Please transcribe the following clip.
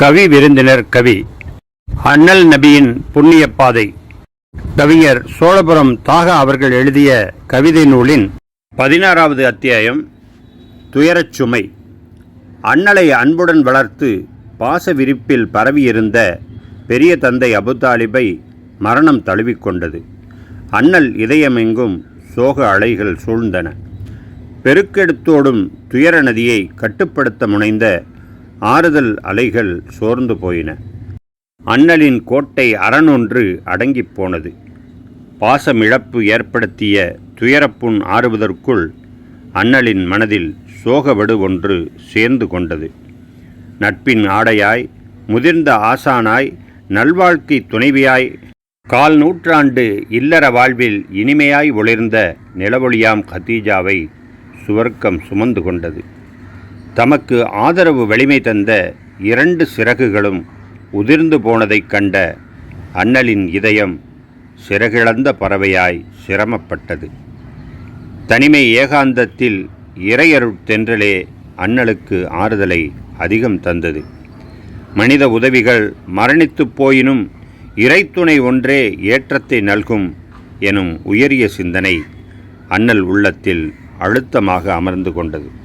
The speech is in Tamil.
கவி விருந்தினர் கவி அண்ணல் நபியின் புண்ணிய பாதை. கவிஞர் சோழபுரம் தாகா அவர்கள் எழுதிய கவிதை நூலின் பதினாறாவது அத்தியாயம் துயரச் சுமை. அண்ணலை அன்புடன் வளர்த்து பாச விரிப்பில் பரவியிருந்த பெரிய தந்தை அபுதாலிபை மரணம் தழுவிக்கொண்டது அண்ணல் இதயமெங்கும் சோக அலைகள் சூழ்ந்தன. பெருக்கெடுத்தோடும் துயர நதியை கட்டுப்படுத்த முனைந்த ஆறுதல் அலைகள் சோர்ந்து போயின. அண்ணலின் கோட்டை அரணொன்று அடங்கிப் போனது. பாசமிழப்பு ஏற்படுத்திய துயரப்புண் ஆறுவதற்குள் அண்ணலின் மனதில் சோகவடு ஒன்று சேர்ந்து கொண்டது. நட்பின் ஆடையாய் முதிர்ந்த ஆசானாய் நல்வாழ்க்கை துணைவியாய் கால் நூற்றாண்டு இல்லற வாழ்வில் இனிமையாய் ஒளிர்ந்த நிலவொளியாம் கதீஜாவை சுவர்க்கம் சுமந்து கொண்டது. தமக்கு ஆதரவு வலிமை தந்த இரண்டு சிறகுகளும் உதிர்ந்து போனதைக் கண்ட அண்ணலின் இதயம் சிறகிழந்த பறவையாய் சிரமப்பட்டது. தனிமை ஏகாந்தத்தில் இறையருட்தென்றலே அண்ணலுக்கு ஆறுதலை அதிகம் தந்தது. மனித உதவிகள் மரணித்துப் போயினும் இறைத்துணை ஒன்றே ஏற்றத்தை நல்கும் எனும் உயரிய சிந்தனை அண்ணல் உள்ளத்தில் அழுத்தமாக அமர்ந்து கொண்டது.